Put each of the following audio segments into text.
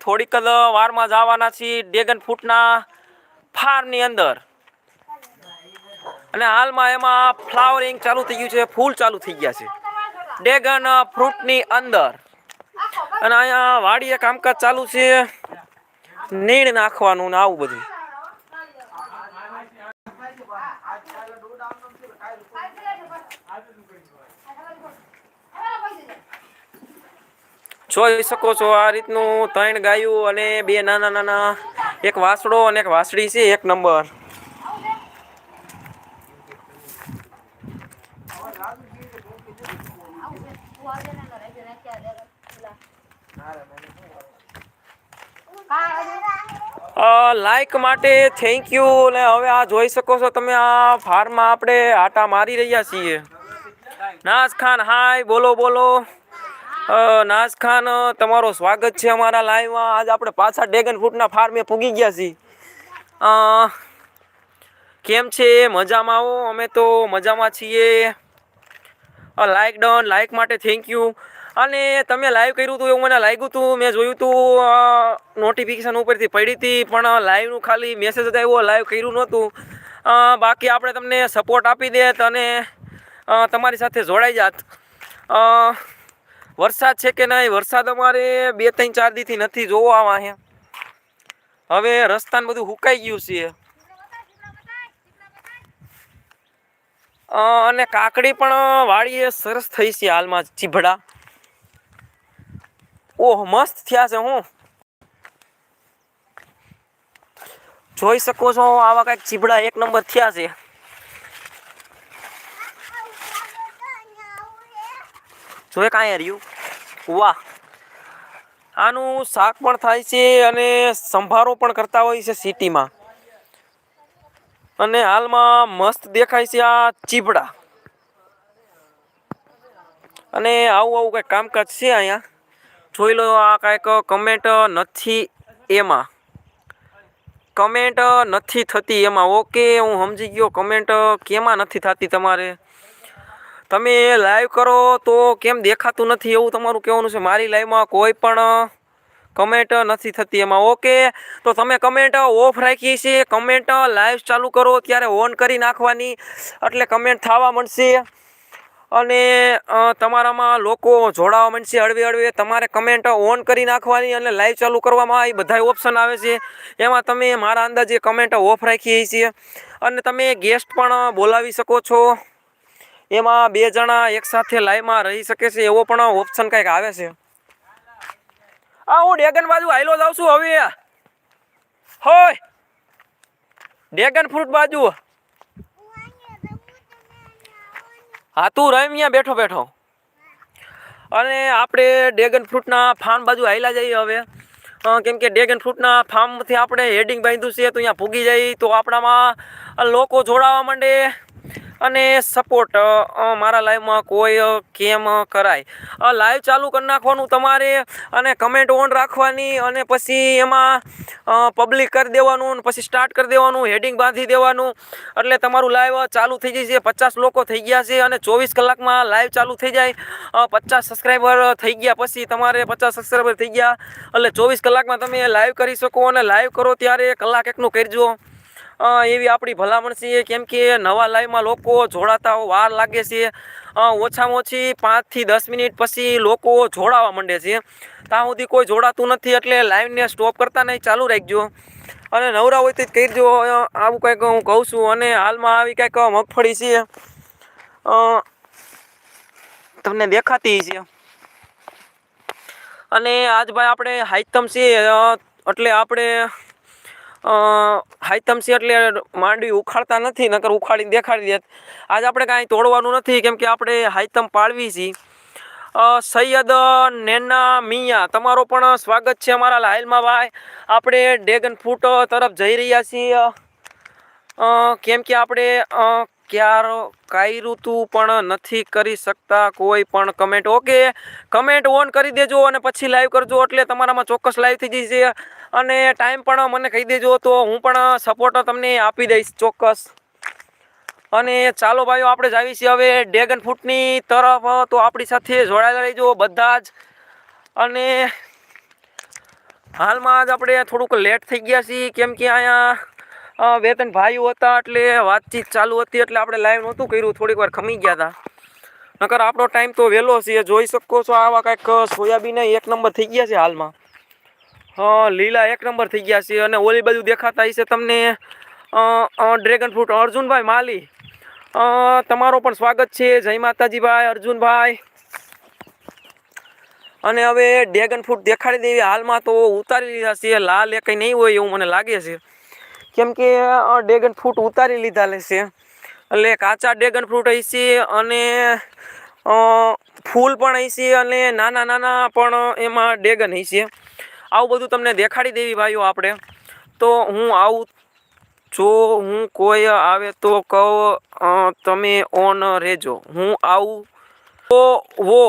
થોડીક જ વારમાં જવાના છીએ ડેગન ફ્રૂટના ફાર્મની અંદર. અને હાલમાં એમાં ફ્લાવરિંગ ચાલુ થઈ ગયું છે, ફૂલ ચાલુ થઈ ગયા છે. ડેગન ફ્રૂટની અંદર. અને અહીંયા વાડીએ કામકાજ ચાલુ છે. નીણ નાખવાનું ને આવું બધું. જોઈ શકો છો આ રીતનું ત્રણ ગાયું અને બે નાના નાના. એક વાસડો અને એક વાસડી છે, એક નંબર. લાઈક માટે થેન્ક યુ ને હવે આ જોઈ શકો છો તમે આ ફાર્મમાં આપણે આટા મારી રહ્યા છીએ. નાઝ ખાન હાય બોલો બોલો. નાઝ ખાન, તમારું સ્વાગત છે અમારા લાઈવમાં આજ આપણે પાછા ડ્રેગન ફ્રૂટના ફાર્મે પૂગી ગયા છીએ. કેમ છે? મજામાં આવો અમે તો મજામાં છીએ. લાઈક ડન લાઈક માટે થેન્ક યુ અને તમે લાઈવ કર્યું હતું એવું મને લાગ્યું હતું. મેં જોયું હતું નોટિફિકેશન ઉપરથી પડી હતી, પણ લાઈવનું ખાલી મેસેજ જ આવ્યો લાઈવ કર્યું નહોતું. બાકી આપણે તમને સપોર્ટ આપી દેત અને તમારી સાથે જોડાઈ જાત. વરસાદ છે કે નહીં? વરસાદ અમારે બે, ત્રણ, ચાર દીથી નથી જોવો અહીંયા. હવે રસ્તાને બધું હુકાઈ ગયું છે. અને કાકડી પણ વાડીએ સરસ થઈ છે હાલમાં ચીભડા. ઓહ, મસ્ત થયા છે હું. જોઈ શકો છો આવા કંઈક ચીભડા એક નંબર થયા છે. જોઈ કાંઈ રહ્યું વાહ. આનું શાક પણ થાય છે અને સંભારો પણ કરતા હોય છે સિટીમાં. અને હાલમાં મસ્ત દેખાય છે આ ચીબડા. અને આવું આવું કંઈક કામકાજ છે અહીંયા? જોઈ લો આ કાંઈક કમેન્ટ નથી એમાં. કમેન્ટ નથી થતી એમાં. ઓકે, હું સમજી ગયો. કમેન્ટ કેમાં નથી થતી તમારે? તમે લાઈવ કરો તો કેમ દેખાતું નથી એવું તમારું કહેવાનું છે? મારી લાઈવમાં કોઈ પણ કમેન્ટ નથી થતી એમાં ઓકે તો તમે કમેન્ટ ઓફ રાખી છે કમેન્ટ લાઈવ ચાલુ કરો, ત્યારે ઓન કરી નાખવાની, એટલે કમેન્ટ થવા મળશે અને તમારામાં લોકો જોડાવા મળશે હળવે હળવે, તમારે કમેન્ટ ઓન કરી નાખવાની અને લાઈવ ચાલુ કરવામાં એ બધા ઓપ્શન આવે છે. એમાં તમે મારા અંદાજે કમેન્ટ ઓફ રાખીએ છીએ. અને તમે ગેસ્ટ પણ બોલાવી શકો છો. એમાં બે જણા એકસાથે લાઈમાં રહી શકે છે, એવો પણ ઓપ્શન કંઈક આવે છે. આ હું ડેગન બાજુ હાઈલો જાઉં છું હવે. હોય. ડેગન ફ્રૂટ બાજુ. હા, તું રહી અહીંયા બેઠો બેઠો. અને આપણે ડ્રેગન ફ્રૂટના ફાર્મ બાજુ આવેલા જઈએ હવે. કેમ કે ડેગન ફ્રૂટના ફાર્મથી આપણે હેડિંગ બાંધ્યું છે, તો અહીંયા પૂગી જઈ તો આપણામાં લોકો જોડાવા માંડે. અને સપોર્ટ મારા લાઈવમાં કોઈ કેમ કરાય. લાઈવ ચાલુ કરી નાખવાનું તમારે અને કમેન્ટ ઓન રાખવાની અને પછી એમાં પબ્લિક કરી દેવાનું પછી સ્ટાર્ટ કરી દેવાનું હેડિંગ બાંધી દેવાનું. એટલે તમારું લાઈવ ચાલુ થઈ જશે પચાસ લોકો થઈ ગયા છે અને ચોવીસ કલાકમાં લાઈવ ચાલુ થઈ જાય. પચાસ સબસ્ક્રાઈબર થઈ ગયા પછી તમારે પચાસ સબસ્ક્રાઈબર થઈ ગયા. એટલે ચોવીસ કલાકમાં તમે લાઈવ કરી શકો અને લાઈવ કરો ત્યારે કલાક એકનું કરજો એવી આપણી ભલામણ છે કેમ કે નવા લાઈવમાં લોકો જોડાતા વાર લાગે છે. ઓછામાં ઓછી પાંચથી દસ મિનિટ પછી લોકો જોડાવા માંડે છે. ત્યાં સુધી કોઈ જોડાતું નથી એટલે લાઈવને સ્ટોપ કરતા નહીં ચાલુ રાખજો. અને નવરા હોય તો જ કહી અ, આવું કંઈક હું કહું છું. અને હાલમાં આવી કંઈક મગફળી છે. તમને દેખાતી છે. અને આજ ભાઈ આપણે હાઈતમ છે એટલે આપણે અ, હાઈતમ છે એટલે માંડવી ઉખાડતા નથી નકર ઉખાડીને દેખાડી દેત. આજ આપણે કાંઈ તોડવાનું નથી કેમ કે આપણે હાઈતમ પાળવી છીએ સૈયદ નેના મિયા તમારો પણ સ્વાગત છે અમારા લાઇલમાં ભાઈ. આપણે ડેગન ફૂટ તરફ જઈ રહ્યા છીએ. કેમ કે આપણે ક્યાર કાંઈ ઋતુ પણ નથી કરી શકતા, કોઈ પણ કમેન્ટ ઓકે કમેન્ટ ઓન કરી દેજો અને પછી લાઈવ કરજો, એટલે તમારામાં ચોક્કસ લાઈવ થઈ જશે. અને ટાઈમ પણ મને કહી દેજો, તો હું પણ સપોર્ટ તમને આપી દઈશ ચોક્કસ. અને ચાલો ભાઈઓ, આપણે જાવી છીએ હવે ડ્રેગન ફ્રૂટની તરફ. તો આપણી સાથે જોડાયેલા રહીજો બધા જ. અને હાલમાં જ આપણે થોડુંક લેટ થઈ ગયા છીએ, કેમ કે અહીંયા બે ત્રણ ભાઈઓ હતા એટલે વાતચીત ચાલુ હતી એટલે આપણે લાઈવ નહોતું કર્યું. થોડીક વાર ખમી ગયા હતા નકર આપણો ટાઈમ તો વહેલો છે. જોઈ શકો છો આવા કાંઈક સોયાબીન એક નંબર થઈ ગયા છે હાલમાં. લીલા એક નંબર થઈ ગયા છે અને ઓલી બાજુ દેખાતા હશે તમને ડ્રેગન ફ્રૂટ અર્જુનભાઈ માલી. તમારો પણ સ્વાગત છે. જય માતાજીભાઈ, અર્જુનભાઈ. અને હવે ડ્રેગન ફ્રૂટ દેખાડી દેવી હાલમાં તો ઉતારી લીધા છે. લાલ એ કંઈ નહીં હોય એવું મને લાગે છે. કેમ કે ડ્રેગન ફ્રૂટ ઉતારી લીધા છે. એટલે કાચા ડ્રેગન ફ્રૂટ હશે અને ફૂલ પણ હશે અને નાના નાના પણ એમાં ડ્રેગન હશે આવું બધું તમને દેખાડી દેવી ભાઈઓ આપણે. તો હું આવું, જો હું કોઈ આવે તો કહો તમે ઓન રહેજો હું આવું, તો વો.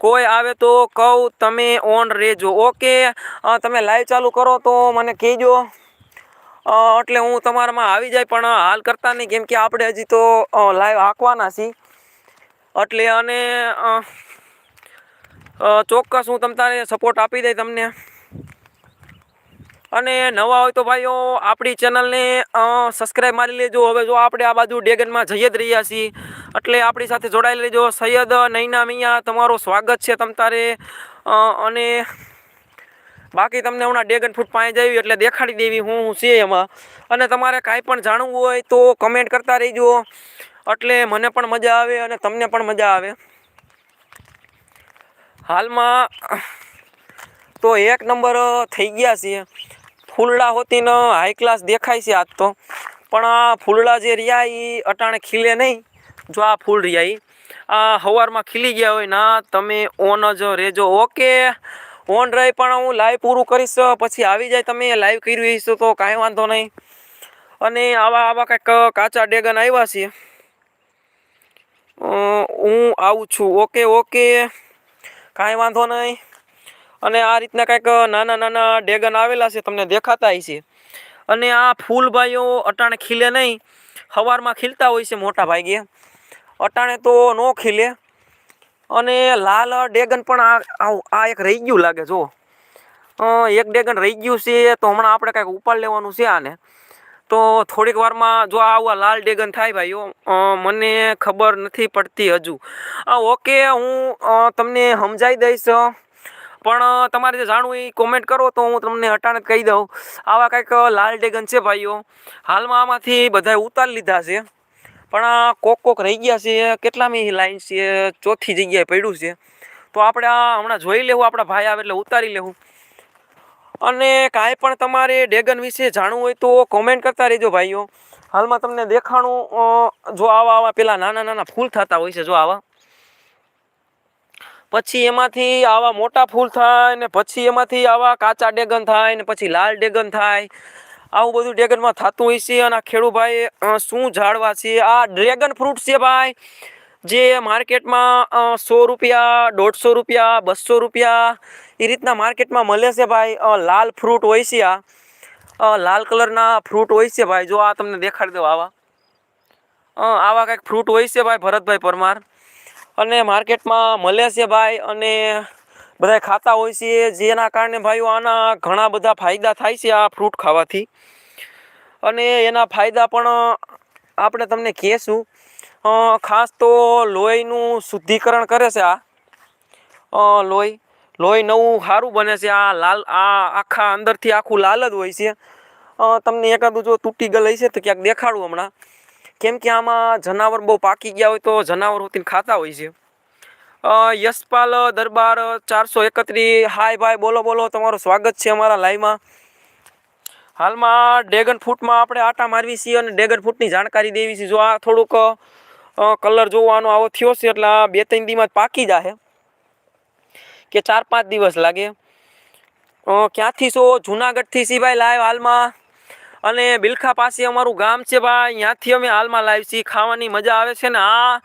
કોઈ આવે તો કહું, તમે ઓન રહેજો ઓકે તમે લાઈવ ચાલુ કરો તો મને કહેજો. એટલે હું તમારામાં આવી જાય, પણ હાલ કરતા નહીં, કેમ કે આપણે હજી તો લાઈવ હાંકવાના છીએ. એટલે અને ચોક્કસ હું તમ તારે સપોર્ટ આપી દઈ તમને. અને નવા હોય તો ભાઈઓ, આપણી ચેનલને સબસ્ક્રાઈબ મારી લેજો. હવે જો આપણે આ બાજુ ડેગનમાં જઈ જ રહ્યા છીએ, એટલે આપણી સાથે જોડાઈ લેજો સૈયદ નૈના મિયા, તમારું સ્વાગત છે તમ તારે અને બાકી તમને હમણાં ડેગન ફૂટ પાસે જઈ એટલે દેખાડી દેવી હું હું છે એમાં. અને તમારે કાંઈ પણ જાણવું હોય તો કમેન્ટ કરતા રહીજો. એટલે મને પણ મજા આવે અને તમને પણ મજા આવે. હાલમાં તો એક નંબર થઈ ગયા છે ફૂલડા હોતીને હાઈ ક્લાસ દેખાય છે આજ તો. પણ આ ફૂલડા જે રહ્યા એ અટાણે ખીલે નહીં. જો આ ફૂલ રહ્યા એ આ સવારમાં ખીલી ગયા હોય ના તમે ઓન જ રહેજો ઓકે. ઓન રહે પણ હું લાઈવ પૂરું કરીશ, પછી આવી જાય તમે લાઈવ કર્યું હશો તો કાંઈ વાંધો નહીં. અને આવા આવા કંઈક કાચા ડેગન આવ્યા છે. હું આવું છું. Okay okay. કાંઈ વાંધો નહીં. અને આ રીતના કંઈક નાના નાના ડેગન આવેલા છે, તમને દેખાતા છે અને આ ફૂલ ભાઈઓ અટાણે ખીલે નહીં. સવારમાં ખીલતા હોય છે મોટા ભાગે. અટાણે તો ન ખીલે. અને લાલ ડેગન પણ આ આ એક રહી ગયું લાગે, જો. એક ડેગન રહી ગયું છે, તો હમણાં આપણે કાંઈક ઉપાડ લેવાનું છે આને. તો થોડીક વારમાં જો આવા લાલ ડેગન થાય ભાઈઓ મને ખબર નથી પડતી હજુ. ઓકે, હું તમને સમજાવી દઈશ પણ તમારે જે જાણવું એ કોમેન્ટ કરો, તો હું તમને અટાણે કહી દઉં. આવા કાંઈક લાલ ડેગન છે ભાઈઓ. હાલમાં આમાંથી બધાએ ઉતારી લીધા છે. પણ આ કોક કોક રહી ગયા છે, કેટલામી લાઈન છે, ચોથી જગ્યાએ પડ્યું છે. તો આપણે આ હમણાં જોઈ લેવું, આપણા ભાઈ આવે એટલે ઉતારી લેવું. અને કાંઈ પણ તમારે ડેગન વિશે જાણવું હોય તો કોમેન્ટ કરતા રહેજો ભાઈઓ. હાલમાં તમને દેખાણું જો આવા આવા પેલા નાના નાના ફૂલ થતા હોય છે, જો આવા. પછી એમાંથી આવા મોટા ફૂલ થાય ને પછી એમાંથી આવા કાચા ડેગન થાય ને પછી લાલ ડેગન થાય. આવું બધું ડ્રેગનમાં થતું હોય છે અને આ ખેડૂભાઈ શું ઝાડવા છે? આ ડ્રેગન ફ્રૂટ છે ભાઈ, જે માર્કેટમાં સો રૂપિયા, દોઢસો રૂપિયા, બસો રૂપિયા, એ રીતના માર્કેટમાં મળે છે ભાઈ. લાલ ફ્રૂટ હોય છે આ. લાલ કલરના ફ્રૂટ હોય છે ભાઈ. જો આ તમને દેખાડી દો આવા. આવા કંઈક ફ્રૂટ હોય છે ભાઈ ભરતભાઈ પરમાર. અને માર્કેટમાં મળે છે ભાઈ અને બધા ખાતા હોય છે, જેના કારણે ભાઈઓ આના ઘણા બધા ફાયદા થાય છે આ ફ્રૂટ ખાવાથી. અને એના ફાયદા પણ આપણે તમને કહેશું. ખાસ તો લોહીનું શુદ્ધિકરણ કરે છે આ. લોહી. લોહી નવું સારું બને છે, આ લાલ, આ આખા અંદરથી આખું લાલ જ હોય છે. તમને એકાદું જો તૂટી ગયેલ હશે તો ક્યાંક દેખાડું હમણાં. કેમ કે આમાં જનાવર બહુ પાકી ગયા હોય તો જનાવર હોતીને ખાતા હોય છે. યશપાલ દરબાર ચારસો એકત્રીસ હાય ભાઈ, બોલો બોલો. તમારું સ્વાગત છે અમારા લાઈવમાં. હાલમાં ડ્રેગન ફ્રૂટમાં આપણે આટા મારવી છીએ અને ડ્રેગન ફ્રૂટની જાણકારી દેવી છે. જો આ થોડુંક કલર જોવાનો આવો થયો છે એટલે આ બે ત્રણ દીમાં પાકી જાય કે ચાર પાંચ દિવસ લાગે. ક્યાંથી છો? જુનાગઢથી છીએ ભાઈ લાઈવ હાલમાં. અને બિલખા પાસે અમારું ગામ છે ભાઈ. ત્યાંથી અમે હાલમાં લાઈવ છીએ. ખાવાની મજા આવે છે ને આ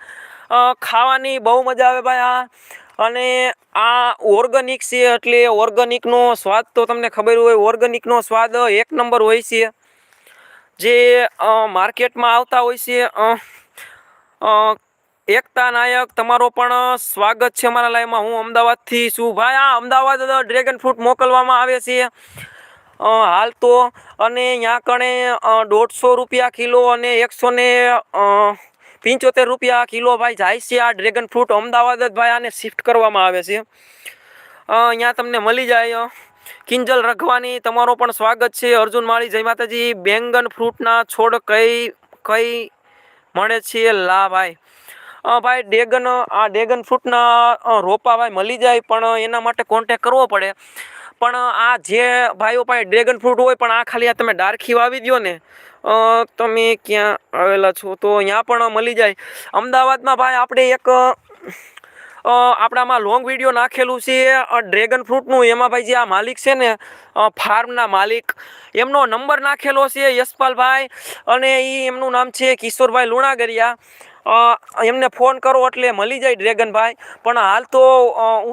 ખાવાની બહુ મજા આવે ભાઈ આ. અને આ ઓર્ગેનિક છે એટલે ઓર્ગેનિકનો સ્વાદ તો તમને ખબર હોય ઓર્ગેનિકનો સ્વાદ એક નંબર હોય છે. જે માર્કેટમાં આવતા હોય છે એકતા નાયક તમારો પણ સ્વાગત છે અમારા લાઈવમાં. હું અમદાવાદથી છું. ભાઈ આ અમદાવાદ ડ્રેગન ફ્રૂટ મોકલવામાં આવે છે. હાલ તો અને ત્યાં કણે દોઢસો રૂપિયા કિલો અને એકસો ને પંચોતેર રૂપિયા કિલો ભાઈ જાય છે આ ડ્રેગન ફ્રૂટ અમદાવાદ જ ભાઈ આને શિફ્ટ કરવામાં આવે છે. અહીંયા તમને મળી જાય કિંજલ રઘવાની તમારો પણ સ્વાગત છે. અર્જુન માળી, જય માતાજી. બેંગન ફ્રૂટના છોડ કઈ કઈ મળે છે? લા ભાઈ. ભાઈ ડેગન આ ડેગન ફ્રૂટના રોપા ભાઈ મળી જાય, પણ એના માટે કોન્ટેક કરવો પડે. પણ આ જે ભાઈઓ પાસે ડ્રેગન ફ્રૂટ હોય પણ આ ખાલી આ તમે ડાર્ખી વાવી દો ને તમે ક્યાં આવેલા છો? તો અહીંયા પણ મળી જાય. અમદાવાદમાં ભાઈ આપણે એક આપણામાં લોંગ વીડિયો નાખેલું છે ડ્રેગન ફ્રૂટનું એમાં ભાઈ જે આ માલિક છે ને ફાર્મના માલિક, એમનો નંબર નાખેલો છે યશપાલભાઈ અને એ એમનું નામ છે કિશોરભાઈ લુણાગરિયા. એમને ફોન કરો એટલે મળી જાય ડ્રેગનભાઈ. પણ હાલ તો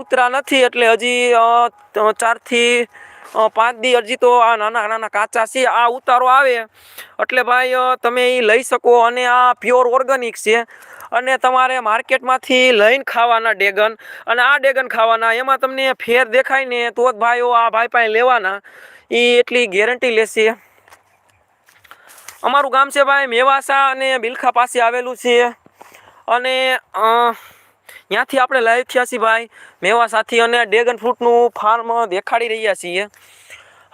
ઉતરા નથી એટલે હજી ચારથી પાંચ દી હજી તો આ નાના નાના કાચા છે, આ ઉતારો આવે. એટલે ભાઈ તમે એ લઈ શકો અને આ પ્યોર ઓર્ગેનિક છે. અને તમારે માર્કેટમાંથી લઈને ખાવાના ડેગન અને આ ડેગન ખાવાના, એમાં તમને ફેર દેખાય ને તો જ ભાઈઓ આ ભાઈ પાસે લેવાના. એ એટલી ગેરંટી લેશે. અમારું ગામ છે ભાઈ મેવાસા અને બિલખા પાસે આવેલું છે. અને ત્યાંથી આપણે લાઈવ થયા છીએ ભાઈ મેવાસાથી અને ડ્રેગન ફ્રૂટનું ફાર્મ દેખાડી રહ્યા છીએ.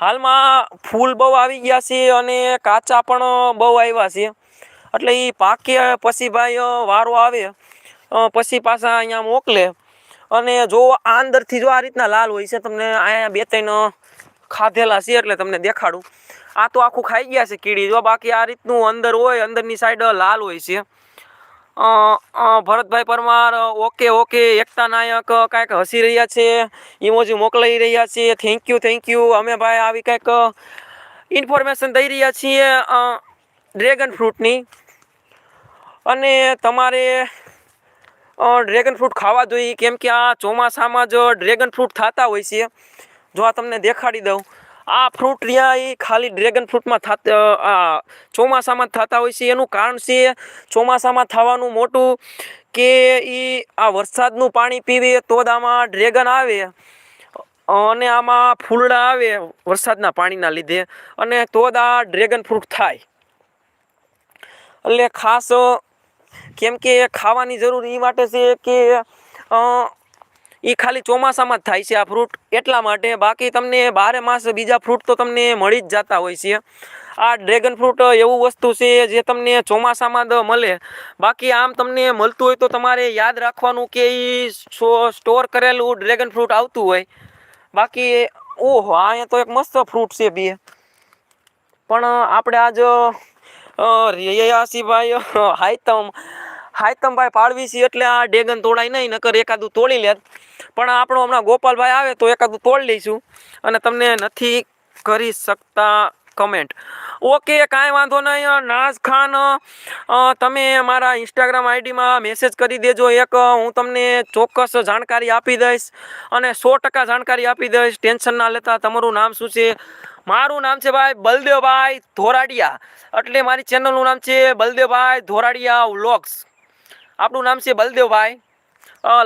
હાલમાં ફૂલ બહુ આવી ગયા છે અને કાચા પણ બહુ આવ્યા છે. એટલે એ પાકે પછી ભાઈ વારો આવે પછી પાછા અહીંયા મોકલે. અને જો આ અંદરથી જો આ રીતના લાલ હોય છે, તમને અહીંયા બે ત્રણ ખાધેલા છે એટલે તમને દેખાડું. આ તો આખું ખાઈ ગયા છે કીડી. જો બાકી આ રીતનું અંદર હોય, અંદરની સાઈડ લાલ હોય છે. ભરતભાઈ પરમાર, ઓકે ઓકે, એકતા નાયક, કાંઈક હસી રહ્યા છે ઇમોજી મોકલાઈ રહ્યા છે. થેન્ક યુ થેન્ક યુ અમે ભાઈ આવી કાંઈક ઇન્ફોર્મેશન દઈ રહ્યા છીએ ડ્રેગન ફ્રૂટની અને તમારે ડ્રેગન ફ્રૂટ ખાવા જોઈએ. કેમ કે આ ચોમાસામાં જ ડ્રેગન ફ્રૂટ થતા હોય છે. જો આ તમને દેખાડી દઉં. આ ફ્રૂટ રહ્યા એ ખાલી ડ્રેગન ફ્રૂટમાં થાત આ ચોમાસામાં થતા હોય છે. એનું કારણ છે ચોમાસામાં થવાનું મોટું કે એ આ વરસાદનું પાણી પીવે તો જ આમાં ડ્રેગન આવે. અને આમાં ફૂલડા આવે વરસાદના પાણીના લીધે. અને તો જ આ ડ્રેગન ફ્રૂટ થાય. એટલે ખાસ કેમ કે ખાવાની જરૂર એ માટે છે કે એ ખાલી ચોમાસામાં જ થાય છે આ ફ્રૂટ એટલા માટે બાકી તમને બારે માસ બીજા ફ્રૂટ તો તમને મળી જ જતા હોય છે. આ ડ્રેગન ફ્રૂટ એવું વસ્તુ છે જે તમને ચોમાસામાં જ મળે. બાકી આમ તમને મળતું હોય તો તમારે યાદ રાખવાનું કે એ સ્ટોર કરેલું ડ્રેગન ફ્રૂટ આવતું હોય. બાકી ઓહો અહીંયા તો એક મસ્ત ફ્રૂટ છે બે. પણ આપણે આજ રિયાસીભાઈ હાયતમ હાયતમભાઈ પાડવી છે એટલે આ ડેગન તોડાય નહીં, નકર એકાદું તોડી લેત. પણ આપણો હમણાં ગોપાલભાઈ આવે તો એકાદું તોડી લઈશું. અને તમને નથી કરી શકતા કમેન્ટ ઓકે કાંઈ વાંધો નહીં નાઝ ખાન તમે મારા ઇન્સ્ટાગ્રામ આઈડીમાં મેસેજ કરી દેજો એક. હું તમને ચોક્કસ જાણકારી આપી દઈશ અને સો ટકા જાણકારી આપી દઈશ. ટેન્શન ના લેતા તમારું નામ શું છે? મારું નામ છે ભાઈ બલદેવભાઈ ધોરાડિયા. એટલે મારી ચેનલનું નામ છે બલદેવભાઈ ધોરાડિયા વ્લોગ્સ આપણું નામ છે બલદેવભાઈ.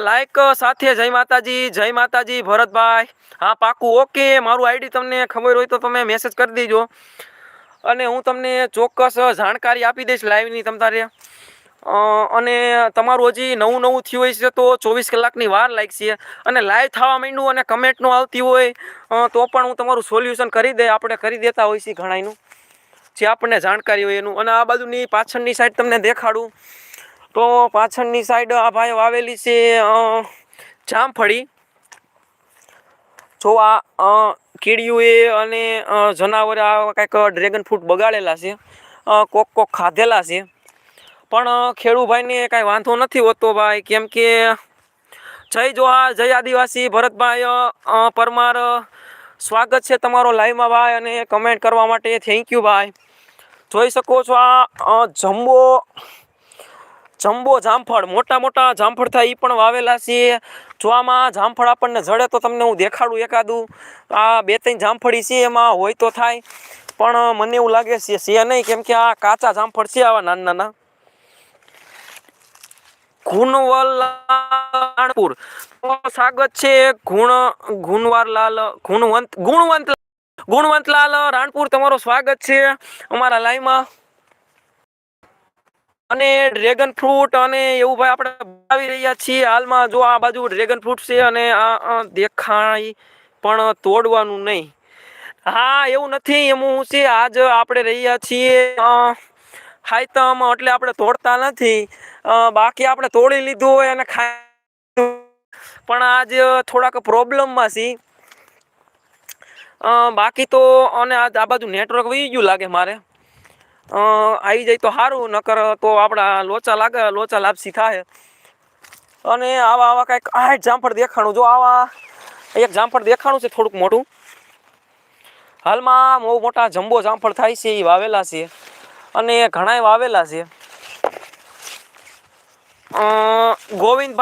લાઈક સાથે જય માતાજી જય માતાજી, ભરતભાઈ. હા, પાકું, ઓકે, મારું આઈડી તમને ખબર હોય તો તમે મેસેજ કરી દેજો. અને હું તમને ચોક્કસ જાણકારી આપી દઈશ લાઈવની તમ તારે અને તમારું હજી નવું નવું થયું હોય છે તો ચોવીસ કલાકની વાર લાગશે. અને લાઈવ થવા માંડ્યું અને કમેન્ટનું આવતી હોય તો પણ હું તમારું સોલ્યુશન કરી દે, આપણે કરી દેતા હોય છીએ ઘણાયનું. જે આપણને જાણકારી હોય એનું. અને આ બાજુની પાછળની સાઈડ તમને દેખાડું. તો પાછળની સાઈડ આ ભાઈ વાવેલી છે જામફળી. જો આ અ, કીડીઓએ અને જનાવરે આ કાંઈક ડ્રેગન ફ્રૂટ બગાડેલા છે કોક કોક ખાધેલા છે. પણ ખેડૂભાઈને કાંઈ વાંધો નથી હોતો ભાઈ કેમ કે જય જોહાર જય આદિવાસી ભરતભાઈ પરમાર સ્વાગત છે તમારો લાઈવમાં ભાઈ અને કમેન્ટ કરવા માટે. થેન્ક યુ ભાઈ. જોઈ શકો છો આ જમ્બો જમ્બો જામફળ, મોટા મોટા જામફળ થાય એ પણ વાવેલા છે જો આમાં જામફળ આપણને જડે તો તમને હું દેખાડું એકાદું. આ બે ત્રણ જામફળી છે, એમાં હોય તો થાય. પણ મને એવું લાગે છે છે નહીં, કેમ કે આ કાચા જામફળ છે આવા નાના નાના. ગુણવલ રાણપુર તો સ્વાગત છે ગુણ, ગુણવારલાલ, ગુણવંત ગુણવંત ગુણવંતલાલ રાણપુર. તમારું સ્વાગત છે અમારા લાઈવમાં. અને ડ્રેગન ફ્રૂટ અને એવું ભાઈ આપણે બનાવી રહ્યા છીએ. હાલમાં જો આ બાજુ ડ્રેગન ફ્રૂટ છે અને આ દેખાય પણ તોડવાનું નહીં. હા, એવું નથી, એમ છે. આજ આપણે રહ્યા છીએ હાઈતમ, એટલે આપણે તોડતા નથી. બાકી આપણે તોડી લીધું હોય અને ખાઈ પણ આજ થોડાક પ્રોબ્લેમમાં છીએ બાકી તો, અને આજ આ બાજુ નેટવર્ક વહી ગયું લાગે મારે. આવી જાય તો સારું નકર તો આપણા લોચા લાગે, લોચા લાપસી થાય અને આવા આવા કંઈક, આ જામફળ દેખાણું, જો આવા, એક જામફળ દેખાણું છે થોડુંક મોટું. હાલમાં બહુ મોટા જમ્બો જામફળ થાય છે એ વાવેલા છે. અને ઘણાય વાવેલા છે. ગોવિંદ